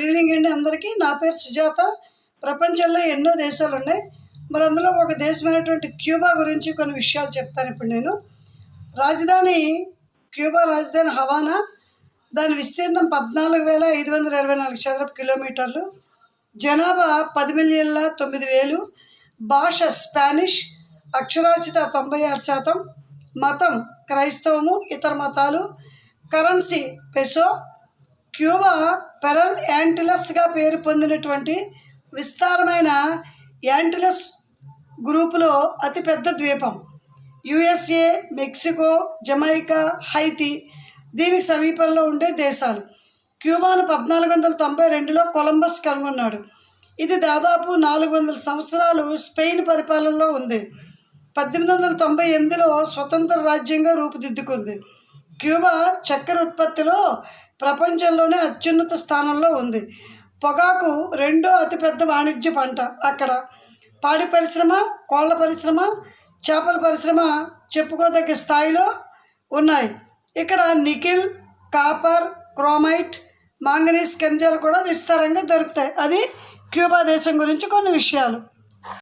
Good evening అండి అందరికీ? నా పేరు సుజాత. ప్రపంచంలో ఎన్నో దేశాలు ఉన్నాయి మరి అందులో ఒక దేశమైనటువంటి క్యూబా గురించి కొన్ని విషయాలు చెప్తాను ఇప్పుడు నేను. రాజధాని క్యూబా రాజధాని హవానా? దాని విస్తీర్ణం పద్నాలుగు వేల ఐదు వందల ఇరవై నాలుగు చదరపు కిలోమీటర్లు. జనాభా పది మిలియన్ల తొమ్మిది వేలు. భాష స్పానిష్. అక్షరాస్యత తొంభై ఆరు శాతం. మతం క్రైస్తవము ఇతర మతాలు. Currency peso. క్యూబా పెరల్ యాంటిలస్గా పేరు పొందినటువంటి విస్తారమైన యాంటిలస్ గ్రూపులో అతిపెద్ద ద్వీపం. యుఎస్ఏ మెక్సికో జమైకా హైతి దీనికి సమీపంలో ఉండే దేశాలు. క్యూబాను పద్నాలుగు వందల తొంభై రెండులో కొలంబస్ కనుగొన్నాడు. ఇది దాదాపు నాలుగు వందల సంవత్సరాలు స్పెయిన్ పరిపాలనలో ఉంది. పద్దెనిమిది వందల తొంభై ఎనిమిదిలో స్వతంత్ర రాజ్యంగా రూపుదిద్దుకుంది. క్యూబా చక్కెర ఉత్పత్తిలో ప్రపంచంలోనే అత్యున్నత స్థానంలో ఉంది. పొగాకు రెండో అతిపెద్ద వాణిజ్య పంట అక్కడ. పాడి పరిశ్రమ కోళ్ళ పరిశ్రమ చేపల పరిశ్రమ చెప్పుకోదగ్గ స్థాయిలో ఉన్నాయి. ఇక్కడ నికిల్ కాపర్ క్రోమైట్ మాంగనీస్ ఖనిజాలు కూడా విస్తారంగా దొరుకుతాయి. అది క్యూబా దేశం గురించి కొన్ని విషయాలు.